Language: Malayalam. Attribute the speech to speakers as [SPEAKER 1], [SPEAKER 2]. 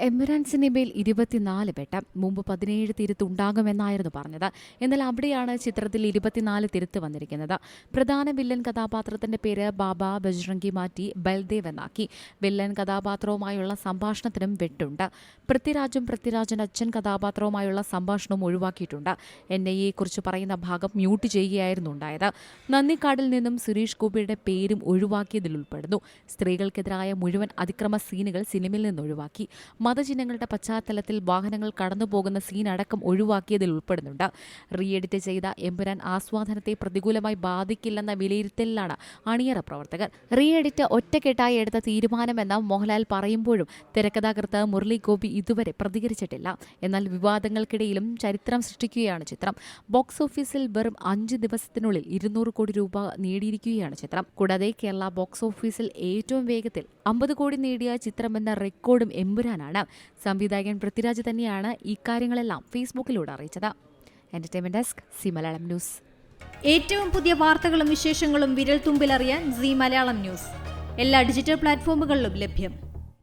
[SPEAKER 1] എമിറാൻ സിനിമയിൽ ഇരുപത്തിനാല് വെട്ടം മുമ്പ് പതിനേഴ് തിരുത്തുണ്ടാകുമെന്നായിരുന്നു പറഞ്ഞത്. എന്നാൽ അവിടെയാണ് ചിത്രത്തിൽ ഇരുപത്തിനാല് തിരുത്ത് വന്നിരിക്കുന്നത്. പ്രധാന വില്ലൻ കഥാപാത്രത്തിന്റെ പേര് ബാബ ബജ്രംഗി മാറ്റി ബൽദേവ് എന്നാക്കി. വില്ലൻ കഥാപാത്രവുമായുള്ള സംഭാഷണത്തിനും വെട്ടുണ്ട്. പൃഥ്വിരാജും പൃഥ്വിരാജൻ അച്ഛൻ കഥാപാത്രവുമായുള്ള സംഭാഷണവും ഒഴിവാക്കിയിട്ടുണ്ട്. എൻ ഐ എയെക്കുറിച്ച് പറയുന്ന ഭാഗം മ്യൂട്ട് ചെയ്യുകയായിരുന്നു ഉണ്ടായത്. നന്ദിക്കാടിൽ നിന്നും സുരേഷ് ഗോപിയുടെ പേരും ഒഴിവാക്കിയതിൽ ഉൾപ്പെടുന്നു. സ്ത്രീകൾക്കെതിരായ മുഴുവൻ അതിക്രമ സീനുകൾ സിനിമയിൽ നിന്ന് ഒഴിവാക്കി. മതചിഹ്നങ്ങളുടെ പശ്ചാത്തലത്തിൽ വാഹനങ്ങൾ കടന്നുപോകുന്ന സീൻ അടക്കം ഒഴിവാക്കിയതിൽ ഉൾപ്പെടുന്നുണ്ട്. റീഎഡിറ്റ് ചെയ്ത എമ്പുരാൻ ആസ്വാദനത്തെ പ്രതികൂലമായി ബാധിക്കില്ലെന്ന വിലയിരുത്തലിലാണ് അണിയറ പ്രവർത്തകർ. റീഎഡിറ്റ് ഒറ്റക്കെട്ടായി എടുത്ത തീരുമാനമെന്ന് മോഹൻലാൽ പറയുമ്പോഴും തിരക്കഥാകൃത്ത് മുരളി ഗോപി ഇതുവരെ പ്രതികരിച്ചിട്ടില്ല. എന്നാൽ വിവാദങ്ങൾക്കിടയിലും ചരിത്രം സൃഷ്ടിക്കുകയാണ് ചിത്രം. ബോക്സ് ഓഫീസിൽ വെറും അഞ്ച് ദിവസത്തിനുള്ളിൽ ഇരുന്നൂറ് കോടി രൂപ നേടിയിരിക്കുകയാണ് ചിത്രം. കൂടാതെ കേരള ബോക്സ് ഓഫീസിൽ ഏറ്റവും വേഗത്തിൽ അമ്പത് കോടി നേടിയ ചിത്രമെന്ന റെക്കോർഡും എമ്പുരാനാണ്. സംവിധായകൻ പൃഥ്വിരാജ് തന്നെയാണ് ഇക്കാര്യങ്ങളെല്ലാം ഫേസ്ബുക്കിലൂടെ അറിയിച്ചത്. Entertainment desk Zee Malayalam news.
[SPEAKER 2] ഏറ്റവും പുതിയ വാർത്തകളും വിശേഷങ്ങളും വിരൽ തുമ്പിലറിയാൻ സി മലയാളം ന്യൂസ്. എല്ലാ ഡിജിറ്റൽ പ്ലാറ്റ്ഫോമുകളിലും ലഭ്യം.